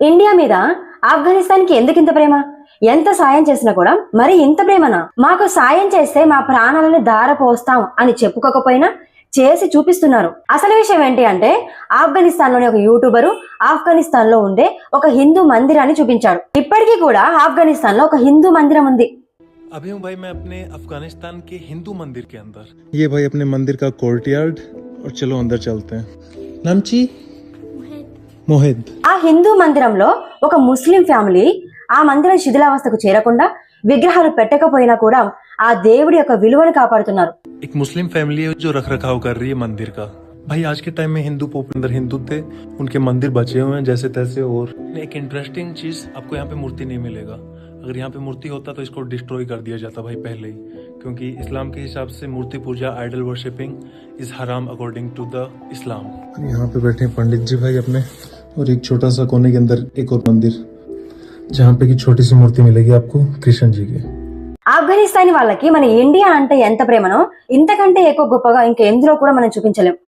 India మీద ఆఫ్ఘనిస్తాన్ కి ఎందుకు ఇంత ప్రేమ ఎంత సాయం చేసినా కూడా మరి ఇంత ప్రేమనా మాకు సాయం చేస్తే మా ప్రాణాలను దార పోస్తాం అని చెప్పుకోకపోయినా చేసి చూపిస్తున్నారు అసలు విషయం ఏంటి అంటే ఆఫ్ఘనిస్తాన్ లోని ఒక యూట్యూబరు ఆఫ్ఘనిస్తాన్ లో ఉండే ఒక హిందూ మందిరాన్ని చూపించాడు ఇప్పటికీ కూడా ఆఫ్ఘనిస్తాన్ లో ఒక హిందూ మందిరం ఉంది अभी हूँ भाई मैं अपने अफगानिस्तान के हिंदू मंदिर के अंदर ये भाई अपने मंदिर का कोर्टयार्ड और चलो अंदर चलते हैं नामची मोहित ఆ హిందూ మందిరంలో ఒక ముస్లిం ఫ్యామిలీ ఆ మందిరం శిథిలావస్థకు చేరకుండా విగ్రహాలు పెట్టకపోయినా కూడా ఆ దేవుడి యొక్క విలువను కాపాడుతున్నారు एक मुस्लिम फैमिली है जो रख रखाव कर रही है मंदिर का भाई आज के टाइम में हिंदू पोप अंदर हिंदू थे उनके मंदिर बचे हुए हैं जैसे तैसे और एक इंटरेस्टिंग चीज आपको यहाँ पे मूर्ति नहीं मिलेगा अगर यहाँ पे मूर्ति होता तो इसको डिस्ट्रॉय कर दिया जाता भाई पहले ही क्योंकि इस्लाम के हिसाब से मूर्ति पूजा आइडल वर्शिपिंग इज हराम अकॉर्डिंग टू द इस्लाम यहाँ पे बैठे हैं पंडित जी भाई अपने और एक छोटा सा कोने के अंदर एक और मंदिर जहाँ पे की छोटी सी मूर्ति मिलेगी आपको कृष्ण जी की ఆఫ్ఘనిస్తాన్ వాళ్ళకి మన ఇండియా అంటే ఎంత ప్రేమనో ఇంతకంటే ఎక్కువ గొప్పగా ఇంకెందులో కూడా మనం చూపించలేం